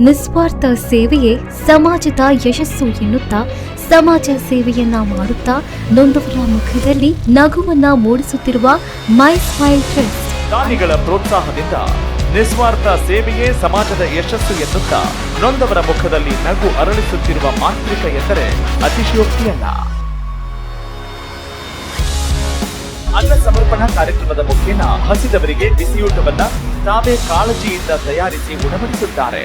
ನಿಸ್ವಾರ್ಥ ಸೇವೆಯೇ ಸಮಾಜದ ಯಶಸ್ಸು ಎನ್ನುತ್ತಾ ಸಮಾಜ ಸೇವೆಯನ್ನ ಮಾಡುತ್ತಾ ನೊಂದವರ ಮುಖದಲ್ಲಿ ನಗುವನ್ನ ಮೂಡಿಸುತ್ತಿರುವ ಮೈ ಸ್ಮೈಲ್ ಟ್ರಸ್ಟ್. ದಾನಿಗಳ ಪ್ರೋತ್ಸಾಹದಿಂದ ನಿಸ್ವಾರ್ಥ ಸೇವೆಯೇ ಸಮಾಜದ ಯಶಸ್ಸು ಎನ್ನುತ್ತಾ ನೊಂದವರ ಮುಖದಲ್ಲಿ ನಗು ಅರಳಿಸುತ್ತಿರುವ ಮಾಂತ್ರಿಕ ಎಂದರೆ ಅತಿಶಯೋಕ್ತಿಯಲ್ಲ. ಅನ್ನ ಸಮರ್ಪಣಾ ಕಾರ್ಯಕ್ರಮದ ಮುಖೇನ ಹಸಿದವರಿಗೆ ಬಿಸಿಯೂಟವನ್ನ ತಾವೇ ಕಾಳಜಿಯಿಂದ ತಯಾರಿಸಿ ಉಣಬಡಿಸುತ್ತಾರೆ.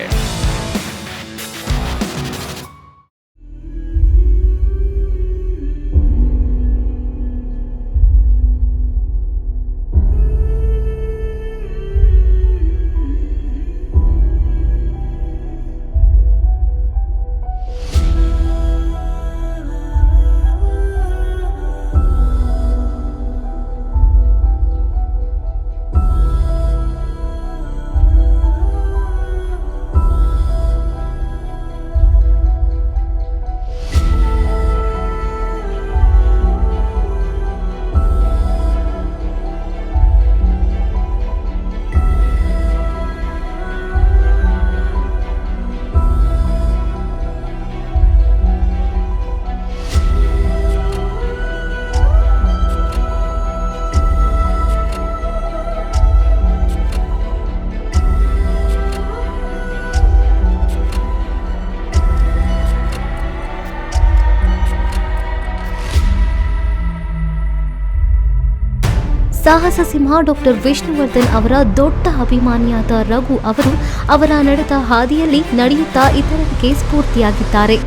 ಸಾಹಸ ಸಿಂಹ ಡಾಕ್ಟರ್ ವಿಷ್ಣುವರ್ಧನ್ ಅವರ ದೊಡ್ಡ ಅಭಿಮಾನಿಯಾದ ರಘು ಅವರು ಅವರ ನಡೆದ ಹಾದಿಯಲ್ಲಿ ನಡೆಯುತ್ತಾ ಇತರರಿಗೆ ಸ್ಫೂರ್ತಿಯಾಗಿದ್ದಾರೆ.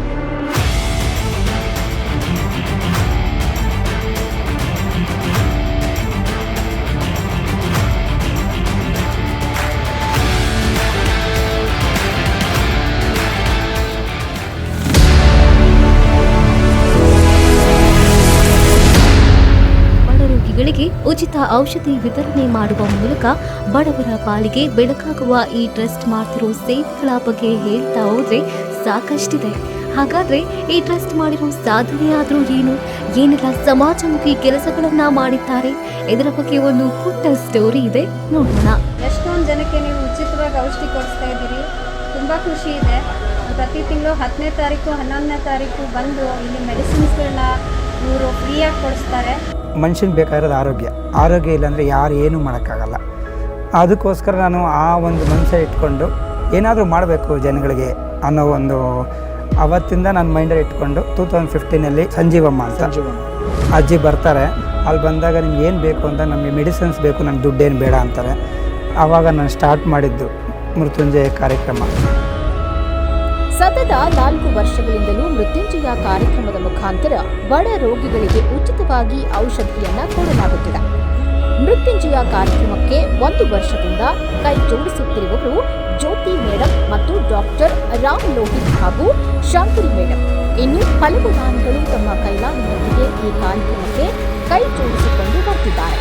ಔಷಧಿ ವಿತರಣೆ ಮಾಡುವ ಮೂಲಕ ಬಡವರ ಪಾಲಿಗೆ ಬೆಳಕಾಗುವ ಈ ಟ್ರಸ್ಟ್ ಮಾಡ್ತಿರೋ ಸೇವೆಗಳ ಬಗ್ಗೆ ಹೇಳ್ತಾ ಹೋದ್ರೆ ಸಾಕಷ್ಟಿದೆ. ಹಾಗಾದ್ರೆ ಈ ಟ್ರಸ್ಟ್ ಮಾಡಿರೋ ಸಾಧನೆ ಆದರೂ ಏನು? ಏನೆಲ್ಲ ಸಮಾಜಮುಖಿ ಕೆಲಸಗಳನ್ನ ಮಾಡಿದ್ದಾರೆ? ಇದರ ಬಗ್ಗೆ ಒಂದು ಪುಟ್ಟ ಸ್ಟೋರಿ ಇದೆ. ನೋಡೋಣ. ಎಷ್ಟೊಂದು ಜನಕ್ಕೆ ನೀವು ಉಚಿತವಾಗಿ ಔಷಧಿ ಕೊಡಿಸ್ತಾ ಇದ್ದೀರಿ. ತುಂಬ ಖುಷಿ ಇದೆ. ಪ್ರತಿ ತಿಂಗಳು ಹತ್ತನೇ ತಾರೀಕು, ಹನ್ನೊಂದನೇ ತಾರೀಕು ಬಂದು ಇಲ್ಲಿ ಮೆಡಿಸಿನ್ಸ್ಗಳನ್ನ ಇವರು ಫ್ರೀಯಾಗಿ ಕೊಡಿಸ್ತಾರೆ. ಮನುಷ್ಯನಿಗೆ ಬೇಕಾಗಿರೋದು ಆರೋಗ್ಯ. ಆರೋಗ್ಯ ಇಲ್ಲಾಂದರೆ ಯಾರು ಏನೂ ಮಾಡೋಕ್ಕಾಗಲ್ಲ. ಅದಕ್ಕೋಸ್ಕರ ನಾನು ಆ ಒಂದು ಮನುಷ್ಯ ಇಟ್ಕೊಂಡು ಏನಾದರೂ ಮಾಡಬೇಕು ಜನಗಳಿಗೆ ಅನ್ನೋ ಒಂದು ಅವತ್ತಿಂದ ನನ್ನ ಮೈಂಡಲ್ಲಿ ಇಟ್ಕೊಂಡು ಟೂ ತೌಸಂಡ್ ಫಿಫ್ಟೀನಲ್ಲಿ ಸಂಜೀವಮ್ಮ ಅಂತ. ಅಜ್ಜಿ ಬರ್ತಾರೆ. ಅಲ್ಲಿ ಬಂದಾಗ ನಿಮ್ಗೆ ಏನು ಬೇಕು ಅಂತ ನಮಗೆ ಮೆಡಿಸಿನ್ಸ್ ಬೇಕು ನನಗೆ ದುಡ್ಡೇನು ಬೇಡ ಅಂತಾರೆ. ಆವಾಗ ನಾನು ಸ್ಟಾರ್ಟ್ ಮಾಡಿದ್ದು ಮೃತ್ಯುಂಜಯ ಕಾರ್ಯಕ್ರಮ. ಸತತ ನಾಲ್ಕು ವರ್ಷಗಳಿಂದಲೂ ಮೃತ್ಯುಂಜಯ ಕಾರ್ಯಕ್ರಮದ ಮುಖಾಂತರ ಬಡ ರೋಗಿಗಳಿಗೆ ಉಚಿತವಾಗಿ ಔಷಧಿಯನ್ನ ಕೊಡಲಾಗುತ್ತಿದೆ. ಮೃತ್ಯುಂಜಯ ಕಾರ್ಯಕ್ರಮಕ್ಕೆ ಒಂದು ವರ್ಷದಿಂದ ಕೈ ಜೋಡಿಸುತ್ತಿರುವವರು ಜ್ಯೋತಿ ಮೇಡಮ್ ಮತ್ತು ಡಾಕ್ಟರ್ ರಾಮ್ ಲೋಹಿತ್ ಹಾಗೂ ಶಾಂತಿ ಮೇಡಮ್ ಇನ್ನು ಹಲವು ದಾನಿಗಳು ತಮ್ಮ ಕೈಲಾಗಿನೊಂದಿಗೆ ಈ ಕಾರ್ಯಕ್ರಮಕ್ಕೆ ಕೈ ಜೋಡಿಸಿಕೊಂಡು ಬರ್ತಿದ್ದಾರೆ.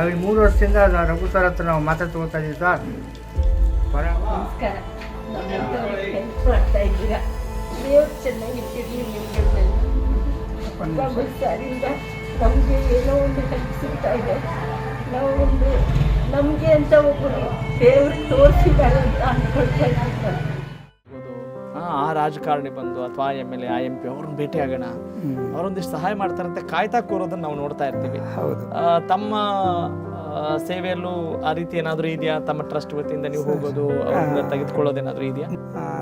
ನಾವು ಈ ಮೂರು ವರ್ಷದಿಂದ ರಘು ಸರ್ ಹತ್ರ ನಾವು ಮಾತಾಡ್ತಾ ಇದ್ದೀವಿ ಸರ್. ಬರ ನಮಸ್ಕಾರ. ಹೆಲ್ಪ್ ಮಾಡ್ತಾ ಇದ್ದೀರಾ. ಚೆನ್ನಾಗಿಟ್ಟಿರಲಿ ಸರಿಂದ ನಮಗೆ ಏನೋ ಒಂದು ಹೆಲ್ಪ್ ಸಿಗ್ತಾ ಇದೆ. ನಾವು ಒಂದು ನಮಗೆ ಅಂತ ಒಬ್ಬರು ದೇವ್ರಿಗೆ ತೋರಿಸಿದ್ದಾರೆ ಅಂತ ಅನ್ಕೊಳ್ತಾ ಇದ್ದೀವಿ ಆ, ರಾಜಕಾರಣಿ ಬಂದು ಅಥವಾ ಎಂ ಎಲ್ ಎ ಆ ಎಂ ಪಿ ಅವ್ರನ್ನ ಭೇಟಿ ಆಗೋಣ. ಅವರೊಂದಿಷ್ಟು ಸಹಾಯ ಮಾಡ್ತಾರಂತೆ. ಕಾಯ್ತಾ ಕೂರೋದನ್ನ ನಾವು ನೋಡ್ತಾ ಇರ್ತೀವಿ. ತಮ್ಮ ಸೇವೆಯಲ್ಲೂ ಆ ರೀತಿ ಏನಾದರೂ ಇದೆಯಾ? ತಮ್ಮ ಟ್ರಸ್ಟ್ ವತಿಯಿಂದ ನೀವು ಹೋಗೋದು ತೆಗೆದುಕೊಳ್ಳೋದು ತೆಗೆದುಕೊಳ್ಳೋದೇನಾದರೂ ಇದೆಯಾ?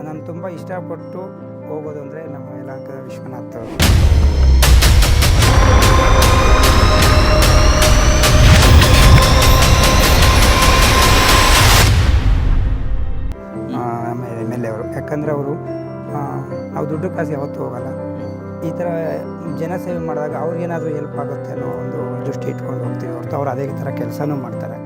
ನಾನು ತುಂಬ ಇಷ್ಟಪಟ್ಟು ಹೋಗೋದು ಅಂದರೆ ನಮ್ಮ ಯಲಹಂಕ ವಿಶ್ವನಾಥ್ ದುಡ್ಡು ಕಾಸು ಯಾವತ್ತೂ ಹೋಗಲ್ಲ. ಈ ಥರ ಜನಸೇವೆ ಮಾಡಿದಾಗ ಅವ್ರಿಗೇನಾದರೂ ಹೆಲ್ಪ್ ಆಗುತ್ತೆ ಅನ್ನೋ ಒಂದು ದೃಷ್ಟಿ ಇಟ್ಕೊಂಡು ಹೋಗ್ತೀವಿ ಹೊರತು ಅವ್ರು ಅದೇ ಥರ ಕೆಲಸನೂ ಮಾಡ್ತಾರೆ.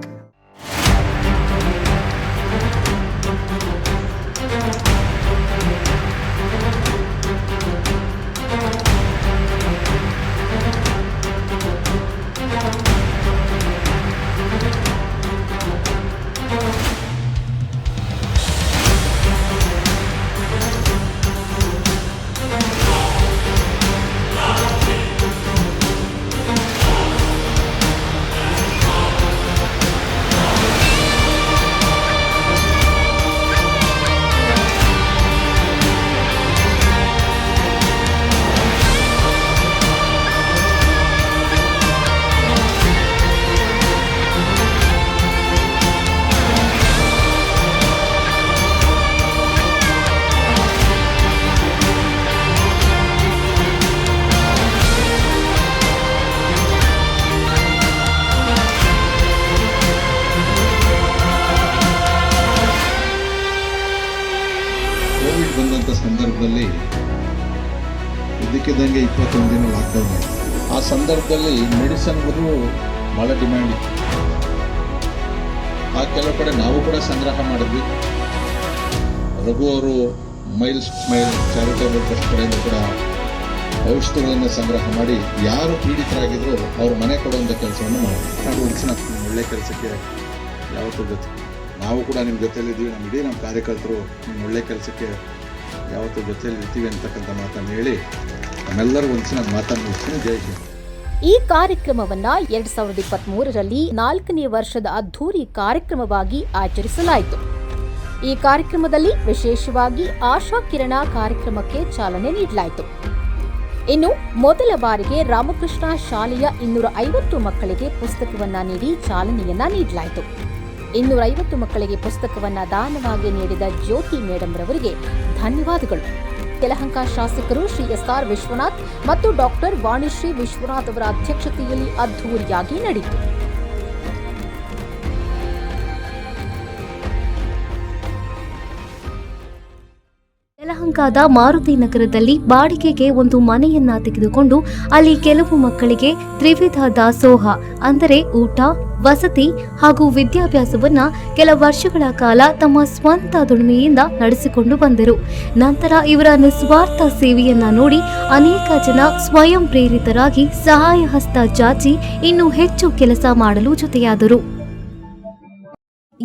ಸಂದರ್ಭದಲ್ಲಿ ಮೆಡಿಸನ್ಗೂ ಭಾಳ ಡಿಮ್ಯಾಂಡ್ ಇತ್ತು. ಆ ಕೆಲವು ಕಡೆ ನಾವು ಕೂಡ ಸಂಗ್ರಹ ಮಾಡಿದ್ವಿ. ರಘು ಅವರು ಮೈಲ್ ಸ್ಮೈಲ್ ಚಾರಿಟೇಬಲ್ ಟ್ರಸ್ಟ್ ಕಡೆಯಿಂದ ಕೂಡ ಔಷಧಿಗಳನ್ನು ಸಂಗ್ರಹ ಮಾಡಿ ಯಾರು ಪೀಡಿತರಾಗಿದ್ರು ಅವ್ರ ಮನೆ ಕೊಡುವಂಥ ಕೆಲಸವನ್ನು ಮಾಡಿ ನಾವು ಉಳಿಸಿನ ಒಳ್ಳೆ ಕೆಲಸಕ್ಕೆ ಯಾವತ್ತೂ ಜೊತೆ ನಾವು ಕೂಡ ನಿಮ್ಮ ಜೊತೆಯಲ್ಲಿದ್ದೀವಿ ನಮ್ಮ ಇಡೀ ನಮ್ಮ ಕಾರ್ಯಕರ್ತರು ನಿಮ್ಮ ಒಳ್ಳೆ ಕೆಲಸಕ್ಕೆ ಯಾವತ್ತೂ ಜೊತೆಯಲ್ಲಿ ಇರ್ತೀವಿ ಅಂತಕ್ಕಂಥ ಮಾತನ್ನು ಹೇಳಿ ನಮ್ಮೆಲ್ಲರೂ ಒಂದು ನಾನು ಮಾತನ್ನು ಜೈ ಹಿಂದ್ ಈ ಕಾರ್ಯಕ್ರಮವನ್ನ ಎರಡ್ ಸಾವಿರದ ಇಪ್ಪತ್ತ್ ಮೂರರಲ್ಲಿ ನಾಲ್ಕನೇ ವರ್ಷದ ಅದ್ಧೂರಿ ಕಾರ್ಯಕ್ರಮವಾಗಿ ಆಚರಿಸಲಾಯಿತು. ಈ ಕಾರ್ಯಕ್ರಮದಲ್ಲಿ ವಿಶೇಷವಾಗಿ ಆಶಾ ಕಿರಣ ಕಾರ್ಯಕ್ರಮಕ್ಕೆ ಚಾಲನೆ ನೀಡಲಾಯಿತು. ಇನ್ನು ಮೊದಲ ಬಾರಿಗೆ ರಾಮಕೃಷ್ಣ ಶಾಲೆಯ ಇನ್ನೂರ ಐವತ್ತು ಮಕ್ಕಳಿಗೆ ಪುಸ್ತಕವನ್ನ ನೀಡಿ ಚಾಲನೆಯನ್ನ ನೀಡಲಾಯಿತು. ಇನ್ನೂರ ಐವತ್ತು ಮಕ್ಕಳಿಗೆ ಪುಸ್ತಕವನ್ನ ದಾನವಾಗಿ ನೀಡಿದ ಜ್ಯೋತಿ ಮೇಡಂ ರವರಿಗೆ ಧನ್ಯವಾದಗಳು. ಯಲಹಂಕ ಶಾಸಕರು ಶ್ರೀ ಎಸ್ಆರ್ ವಿಶ್ವನಾಥ್ ಮತ್ತು ಡಾಕ್ಟರ್ ವಾಣಿಶ್ರೀ ವಿಶ್ವನಾಥ್ ಅವರ ಅಧ್ಯಕ್ಷತೆಯಲ್ಲಿ ಅದ್ದೂರಿಯಾಗಿ ನಡೆಯಿತು. ಯಲಹಂಕದ ಮಾರುತಿ ನಗರದಲ್ಲಿ ಬಾಡಿಗೆಗೆ ಒಂದು ಮನೆಯನ್ನ ತೆಗೆದುಕೊಂಡು ಅಲ್ಲಿ ಕೆಲವು ಮಕ್ಕಳಿಗೆ ತ್ರಿವಿಧ ದಾಸೋಹ, ಅಂದರೆ ಊಟ, ವಸತಿ ಹಾಗೂ ವಿದ್ಯಾಭ್ಯಾಸವನ್ನ ಕೆಲ ವರ್ಷಗಳ ಕಾಲ ತಮ್ಮ ಸ್ವಂತ ದುಡಿಮೆಯಿಂದ ನಡೆಸಿಕೊಂಡು ಬಂದರು. ನಂತರ ಇವರ ನಿಸ್ವಾರ್ಥ ಸೇವೆಯನ್ನ ನೋಡಿ ಅನೇಕ ಜನ ಸ್ವಯಂ ಪ್ರೇರಿತರಾಗಿ ಸಹಾಯ ಹಸ್ತ ಚಾಚಿ ಇನ್ನೂ ಹೆಚ್ಚು ಕೆಲಸ ಮಾಡಲು ಜೊತೆಯಾದರು.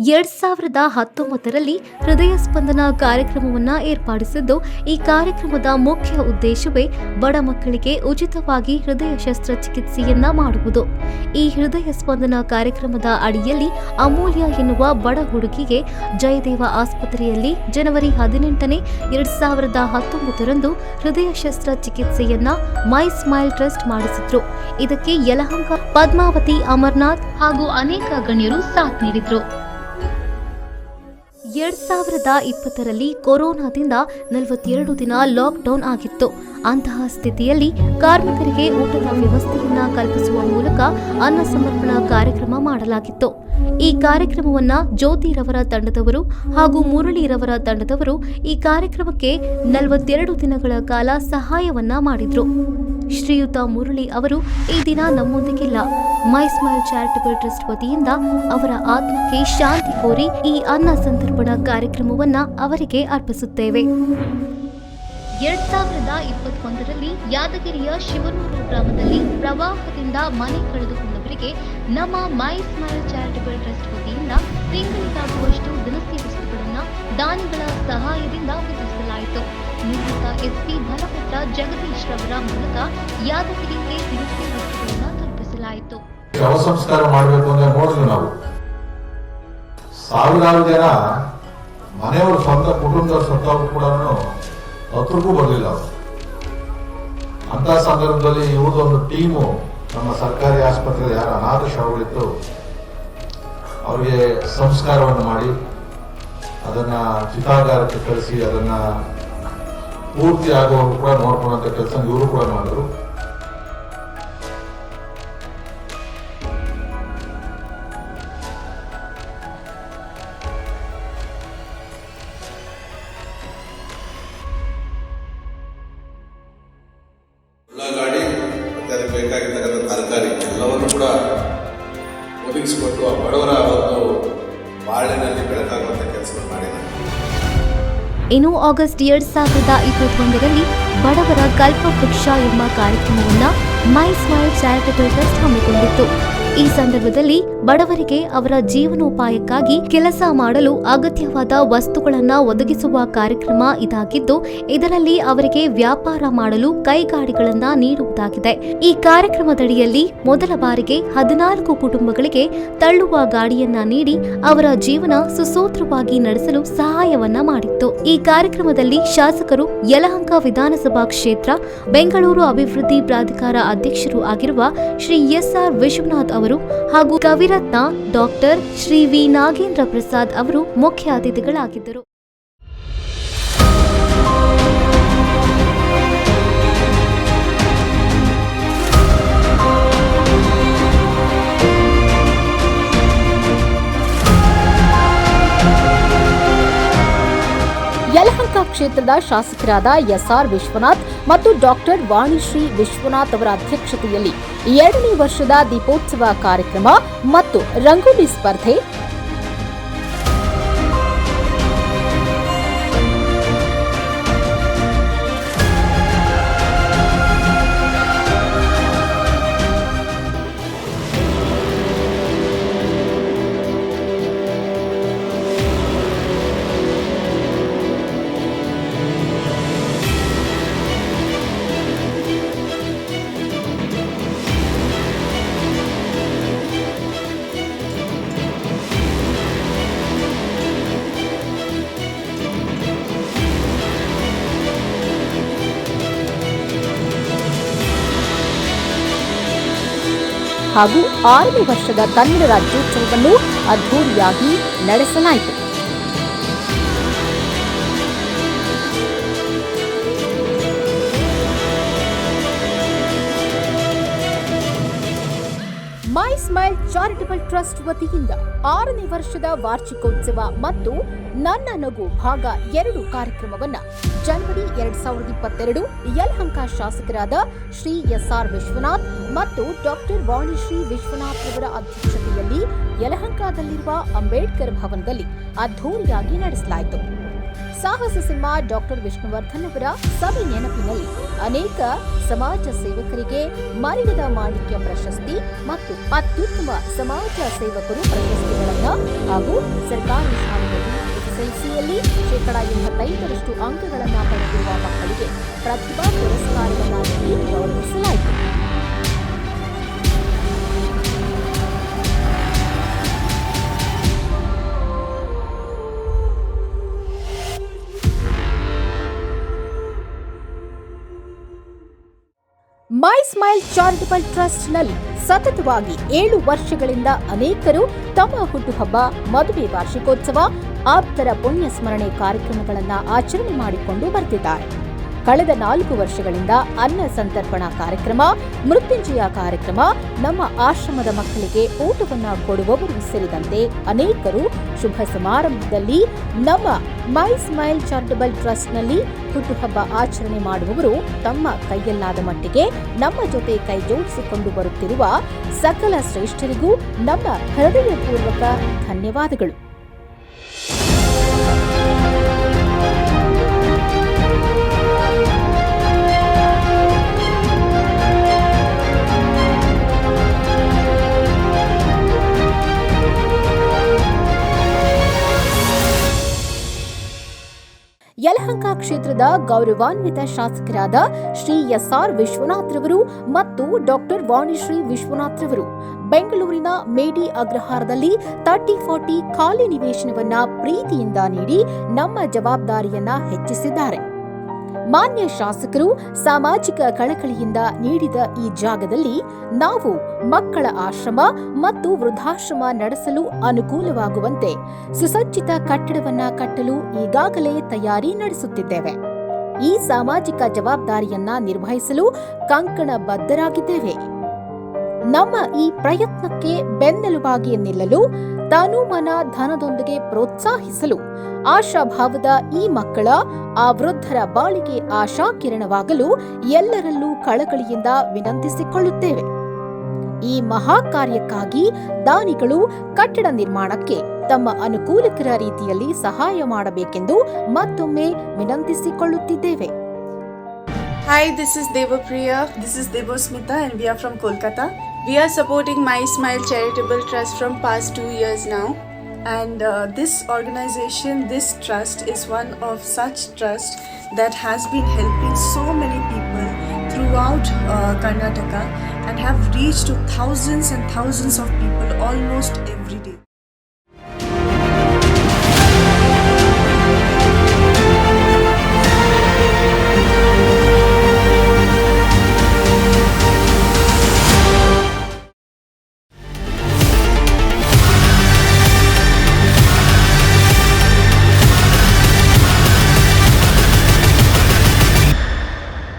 ಎರಡ್ ಸಾವಿರದ ಹತ್ತೊಂಬತ್ತರಲ್ಲಿ ಹೃದಯ ಸ್ಪಂದನ ಕಾರ್ಯಕ್ರಮವನ್ನು ಏರ್ಪಡಿಸಿದ್ದು, ಈ ಕಾರ್ಯಕ್ರಮದ ಮುಖ್ಯ ಉದ್ದೇಶವೇ ಬಡ ಮಕ್ಕಳಿಗೆ ಉಚಿತವಾಗಿ ಹೃದಯ ಶಸ್ತ್ರಚಿಕಿತ್ಸೆಯನ್ನ ಮಾಡುವುದು. ಈ ಹೃದಯ ಸ್ಪಂದನ ಕಾರ್ಯಕ್ರಮದ ಅಡಿಯಲ್ಲಿ ಅಮೂಲ್ಯ ಎನ್ನುವ ಬಡ ಹುಡುಗಿಗೆ ಜಯದೇವ ಆಸ್ಪತ್ರೆಯಲ್ಲಿ ಜನವರಿ ಹದಿನೆಂಟನೇ ಎರಡ್ ಸಾವಿರದ ಹತ್ತೊಂಬತ್ತರಂದು ಹೃದಯ ಶಸ್ತ್ರಚಿಕಿತ್ಸೆಯನ್ನ ಮೈ ಸ್ಮೈಲ್ ಟ್ರಸ್ಟ್ ಮಾಡಿಸಿದ್ರು. ಇದಕ್ಕೆ ಯಲಹಂಕ, ಪದ್ಮಾವತಿ, ಅಮರ್ನಾಥ್ ಹಾಗೂ ಅನೇಕ ಗಣ್ಯರು ಸಾಥ್ ನೀಡಿದ್ರು. ಎರಡ್ ಸಾವಿರದ ಇಪ್ಪತ್ತರಲ್ಲಿ ಕೊರೋನಾದಿಂದ ನಲವತ್ತೆರಡು ದಿನ ಲಾಕ್ಡೌನ್ ಆಗಿತ್ತು. ಅಂತಹ ಸ್ಥಿತಿಯಲ್ಲಿ ಕಾರ್ಮಿಕರಿಗೆ ಊಟದ ವ್ಯವಸ್ಥೆಯನ್ನ ಕಲ್ಪಿಸುವ ಮೂಲಕ ಅನ್ನ ಸಮರ್ಪಣಾ ಕಾರ್ಯಕ್ರಮ ಮಾಡಲಾಗಿತ್ತು. ಈ ಕಾರ್ಯಕ್ರಮವನ್ನ ಜ್ಯೋತಿರವರ ತಂಡದವರು ಹಾಗೂ ಮುರಳಿರವರ ತಂಡದವರು ಈ ಕಾರ್ಯಕ್ರಮಕ್ಕೆ ನಲವತ್ತೆರಡು ದಿನಗಳ ಕಾಲ ಸಹಾಯವನ್ನ ಮಾಡಿದ್ರು. ಶ್ರೀಯುತ ಮುರಳಿ ಅವರು ಈ ದಿನ ನಮ್ಮೊಂದಿಗಿಲ್ಲ. ಮೈ ಸ್ಮೈಲ್ ಚಾರಿಟಬಲ್ ಟ್ರಸ್ಟ್ ವತಿಯಿಂದ ಅವರ ಆತ್ಮಕ್ಕೆ ಶಾಂತಿ ಕೋರಿ ಈ ಅನ್ನ ಸಂತರ್ಪಣಾ ಕಾರ್ಯಕ್ರಮವನ್ನ ಅವರಿಗೆ ಅರ್ಪಿಸುತ್ತೇವೆ. ಎರಡ್ ಸಾವಿರದ ಇಪ್ಪತ್ತೊಂದರಲ್ಲಿ ಯಾದಗಿರಿಯ ಶಿವನೂರು ಗ್ರಾಮದಲ್ಲಿ ಪ್ರವಾಹದಿಂದ ಮನೆ ಕಳೆದುಕೊಂಡವರಿಗೆ ನಮ್ಮ ಮೈ ಸ್ಮೈಲ್ ಚಾರಿಟಬಲ್ ವತಿಯಿಂದ ತಿಂಗಳಿಗಾಗುವಷ್ಟು ದಿನಸಿ ವಸ್ತುಗಳನ್ನು ದಾನಿಗಳ ಸಹಾಯದಿಂದ ವಿತರಿಸಲಾಯಿತು. ನಿವೃತ್ತ ಎಸ್ಪಿ ಭರಪಟ್ಟ ಜಗದೀಶ್ ರವರ ಮೂಲಕ ಯಾದಗಿರಿಗೆ ದಿನಸಿ ವಸ್ತುಗಳನ್ನ ತಲುಪಿಸಲಾಯಿತು. ಶವ ಸಂಸ್ಕಾರ ಮಾಡಬೇಕು ಅಂದ್ರೆ ನೋಡಿದ್ವಿ ನಾವು. ಸಾವಿರಾರು ಜನ ಮನೆಯವರು ಸ್ವಂತ ಕುಟುಂಬದ ಸತ್ತವರು ಕೂಡ ಹತ್ರಕ್ಕೂ ಬರಲಿಲ್ಲ ಅಂತ ಸಂದರ್ಭದಲ್ಲಿ ಇವ್ರದೊಂದು ಟೀಮು ನಮ್ಮ ಸರ್ಕಾರಿ ಆಸ್ಪತ್ರೆಯಲ್ಲಿ ಯಾರು ಅನಾಥ ಶವಗಳಿತ್ತು ಅವರಿಗೆ ಸಂಸ್ಕಾರವನ್ನು ಮಾಡಿ, ಅದನ್ನ ಚಿತಾಗಾರಕ್ಕೆ ಕಳಿಸಿ ಅದನ್ನ ಪೂರ್ತಿ ಆಗುವವರು ಕೂಡ ನೋಡ್ಕೊಳ್ಳುವಂತ ಕೆಲಸ ಇವರು ಕೂಡ ಮಾಡಿದ್ರು. ಗಾಡಿ ಮತ್ತೆ ಇನ್ನು ಆಗಸ್ಟ್ ಎರಡ್ ಸಾವಿರದ ಇಪ್ಪತ್ತೊಂದರಲ್ಲಿ ಬಡವರ ಕಲ್ಪವೃಕ್ಷ ಎಂಬ ಕಾರ್ಯಕ್ರಮವನ್ನು ಮೈ ಸ್ಮೈಲ್ ಚಾರಿಟಬಲ್ ಟ್ರಸ್ಟ್ ಹಮ್ಮಿಕೊಂಡಿತ್ತು. ಈ ಸಂದರ್ಭದಲ್ಲಿ ಬಡವರಿಗೆ ಅವರ ಜೀವನೋಪಾಯಕ್ಕಾಗಿ ಕೆಲಸ ಮಾಡಲು ಅಗತ್ಯವಾದ ವಸ್ತುಗಳನ್ನು ಒದಗಿಸುವ ಕಾರ್ಯಕ್ರಮ ಇದಾಗಿದ್ದು, ಇದರಲ್ಲಿ ಅವರಿಗೆ ವ್ಯಾಪಾರ ಮಾಡಲು ಕೈಗಾಡಿಗಳನ್ನ ನೀಡುವುದಾಗಿದೆ. ಈ ಕಾರ್ಯಕ್ರಮದಡಿಯಲ್ಲಿ ಮೊದಲ ಬಾರಿಗೆ ಹದಿನಾಲ್ಕು ಕುಟುಂಬಗಳಿಗೆ ತಳ್ಳುವ ಗಾಡಿಯನ್ನ ನೀಡಿ ಅವರ ಜೀವನ ಸುಸೂತ್ರವಾಗಿ ನಡೆಸಲು ಸಹಾಯವನ್ನ ಮಾಡಿತ್ತು. ಈ ಕಾರ್ಯಕ್ರಮದಲ್ಲಿ ಶಾಸಕರು ಯಲಹಂಕ ವಿಧಾನಸಭಾ ಕ್ಷೇತ್ರ, ಬೆಂಗಳೂರು ಅಭಿವೃದ್ಧಿ ಪ್ರಾಧಿಕಾರ ಅಧ್ಯಕ್ಷರು ಆಗಿರುವ ಶ್ರೀ ಎಸ್ಆರ್ ವಿಶ್ವನಾಥ್ ಅವರು ಹಾಗೂ ಕವಿರತ್ನ ಡಾಕ್ಟರ್ ಶ್ರೀ ವಿ ನಾಗೇಂದ್ರ ಪ್ರಸಾದ್ ಅವರು ಮುಖ್ಯ ಅತಿಥಿಗಳಾಗಿದ್ದರು. ಯಲಹಂಕ ಕ್ಷೇತ್ರದ ಶಾಸಕರಾದ ಎಸ್ಆರ್ ವಿಶ್ವನಾಥ್ ಮತ್ತು ಡಾಕ್ಟರ್ ವಾಣಿಶ್ರೀ ವಿಶ್ವನಾಥ್ ಅವರ ಅಧ್ಯಕ್ಷತೆಯಲ್ಲಿ ಎರಡನೇ ವರ್ಷದ ದೀಪೋತ್ಸವ ಕಾರ್ಯಕ್ರಮ ಮತ್ತು ರಂಗೋಲಿ ಸ್ಪರ್ಧೆ ಹಾಗೂ ಆರನೇ ವರ್ಷದ ಕನ್ನಡ ರಾಜ್ಯೋತ್ಸವವನ್ನು ಅದ್ಧೂರಿಯಾಗಿ ನಡೆಸಲಾಯಿತು. ಸ್ಮೈಲ್ ಚಾರಿಟಬಲ್ ಟ್ರಸ್ಟ್ ವತಿಯಿಂದ ಆರನೇ ವರ್ಷದ ವಾರ್ಷಿಕೋತ್ಸವ ಮತ್ತು ನನ್ನ ನಗು ಭಾಗ ಎರಡು ಕಾರ್ಯಕ್ರಮವನ್ನು ಜನವರಿ ಎರಡ್ ಸಾವಿರದ ಇಪ್ಪತ್ತೆರಡು ಯಲಹಂಕ ಶಾಸಕರಾದ ಶ್ರೀ ಎಸ್ ಆರ್ ವಿಶ್ವನಾಥ್ ಮತ್ತು ಡಾಕ್ಟರ್ ವಾಣಿಶ್ರೀ ವಿಶ್ವನಾಥ್ ಅವರ ಅಧ್ಯಕ್ಷತೆಯಲ್ಲಿ ಯಲಹಂಕದಲ್ಲಿರುವ ಅಂಬೇಡ್ಕರ್ ಭವನದಲ್ಲಿ ಅದ್ಧೂರಿಯಾಗಿ ನಡೆಸಲಾಯಿತು. ಸಾಹಸ ಸಿಂಹ ಡಾಕ್ಟರ್ ವಿಷ್ಣುವರ್ಧನ್ ಅವರ ಸವಿ ನೆನಪಿನಲ್ಲಿ ಅನೇಕ ಸಮಾಜ ಸೇವಕರಿಗೆ ಮರಿಗದ ಮಾಣಿಕ್ಯ ಪ್ರಶಸ್ತಿ ಮತ್ತು ಅತ್ಯುತ್ತಮ ಸಮಾಜ ಸೇವಕರು ಪ್ರಶಸ್ತಿಗಳನ್ನು ಹಾಗೂ ಸರ್ಕಾರಿ ಶಾಲೆಯಲ್ಲಿ ಎಸ್ಎಸ್ಎಲ್ಸಿಯಲ್ಲಿ ಶೇಕಡಾ ಎಂಬತ್ತೈದರಷ್ಟು ಅಂಕಗಳನ್ನು ಪಡೆದಿರುವ ಮಕ್ಕಳಿಗೆ ಪ್ರತಿಭಾ ಪುರಸ್ಕಾರವನ್ನು ನೀಡಿ ಗೌರವಿಸಲಾಯಿತು ಸ್ಮೈಲ್ ಚಾರಿಟಬಲ್ ಟ್ರಸ್ಟ್ನಲ್ಲಿ ಸತತವಾಗಿ ಏಳು ವರ್ಷಗಳಿಂದ ಅನೇಕರು ತಮ್ಮ ಹುಟ್ಟುಹಬ್ಬ, ಮದುವೆ ವಾರ್ಷಿಕೋತ್ಸವ, ಆಪ್ತರ ಪುಣ್ಯ ಸ್ಮರಣೆ ಕಾರ್ಯಕ್ರಮಗಳನ್ನು ಆಚರಣೆ ಮಾಡಿಕೊಂಡು ಬರ್ತಿದ್ದಾರೆ. ಕಳೆದ ನಾಲ್ಕು ವರ್ಷಗಳಿಂದ ಅನ್ನ ಸಂತರ್ಪಣಾ ಕಾರ್ಯಕ್ರಮ, ಮೃತ್ಯುಂಜಯ ಕಾರ್ಯಕ್ರಮ, ನಮ್ಮ ಆಶ್ರಮದ ಮಕ್ಕಳಿಗೆ ಊಟವನ್ನು ಕೊಡುವವರು ಸೇರಿದಂತೆ ಅನೇಕರು ಶುಭ ಸಮಾರಂಭದಲ್ಲಿ ನಮ್ಮ ಮೈ ಸ್ಮೈಲ್ ಚಾರಿಟಬಲ್ ಟ್ರಸ್ಟ್ನಲ್ಲಿ ಹುಟ್ಟುಹಬ್ಬ ಆಚರಣೆ ಮಾಡುವವರು ತಮ್ಮ ಕೈಯಲ್ಲಾದ ಮಟ್ಟಿಗೆ ನಮ್ಮ ಜೊತೆ ಕೈ ಜೋಡಿಸಿಕೊಂಡು ಬರುತ್ತಿರುವ ಸಕಲ ಶ್ರೇಷ್ಠರಿಗೂ ನಮ್ಮ ಹೃದಯಪೂರ್ವಕ ಧನ್ಯವಾದಗಳು. ಕ್ಷೇತ್ರದ ಗೌರವಾನ್ವಿತ ಶಾಸಕರಾದ ಶ್ರೀ ಎಸ್ಆರ್ ವಿಶ್ವನಾಥ್ ರವರು ಮತ್ತು ಡಾಕ್ಟರ್ ವಾಣಿಶ್ರೀ ವಿಶ್ವನಾಥ್ ರವರು. ಬೆಂಗಳೂರಿನ ಮೇಡಿ ಅಗ್ರಹಾರದಲ್ಲಿ ತರ್ಟಿ ಫಾರ್ಟಿ ಖಾಲಿ ನಿವೇಶನವನ್ನ ಪ್ರೀತಿಯಿಂದ ನೀಡಿ ನಮ್ಮ ಜವಾಬ್ದಾರಿಯನ್ನ ಹೆಚ್ಚಿಸಿದ್ದಾರೆ. ಮಾನ್ಯ ಶಾಸಕರು ಸಾಮಾಜಿಕ ಕಳಕಳಿಯಿಂದ ನೀಡಿದ ಈ ಜಾಗದಲ್ಲಿ ನಾವು ಮಕ್ಕಳ ಆಶ್ರಮ ಮತ್ತು ವೃದ್ಧಾಶ್ರಮ ನಡೆಸಲು ಅನುಕೂಲವಾಗುವಂತೆ ಸುಸಜ್ಜಿತ ಕಟ್ಟಡವನ್ನ ಕಟ್ಟಲು ಈಗಾಗಲೇ ತಯಾರಿ ನಡೆಸುತ್ತಿದ್ದೇವೆ. ಈ ಸಾಮಾಜಿಕ ಜವಾಬ್ದಾರಿಯನ್ನ ನಿರ್ವಹಿಸಲು ಕಂಕಣ ಬದ್ಧರಾಗಿದ್ದೇವೆ. ನಮ್ಮ ಈ ಪ್ರಯತ್ನಕ್ಕೆ ಬೆನ್ನೆಲುಬಾಗಿ ನಿಲ್ಲಲು ತನು ಮನ ಧನದೊಂದಿಗೆ ಪ್ರೋತ್ಸಾಹಿಸಲು ಆಶಾಭಾವದ ಈ ಮಕ್ಕಳ ಆ ವೃದ್ಧರ ಬಾಳಿಗೆ ಆಶಾಕಿರಣವಾಗಲು ಎಲ್ಲರಲ್ಲೂ ಕಳಕಳಿಯಿಂದ ವಿನಂತಿಸಿಕೊಳ್ಳುತ್ತೇವೆ ಈ ಮಹಾ ಕಾರ್ಯಕ್ಕಾಗಿ ದಾನಿಗಳು ಕಟ್ಟಡ ನಿರ್ಮಾಣಕ್ಕೆ ತಮ್ಮ ಅನುಕೂಲಕರ ರೀತಿಯಲ್ಲಿ ಸಹಾಯ ಮಾಡಬೇಕೆಂದು ಮತ್ತೊಮ್ಮೆ ವಿನಂತಿಸಿಕೊಳ್ಳುತ್ತಿದ್ದೇವೆ Hi, this is Devapriya. This is Devosmita and we are from Kolkata. We are supporting My Smile Charitable Trust from past two years now. And uh, this organization, this trust is one of such trust that has been helping so many people throughout uh, Karnataka and have reached to thousands and thousands of people almost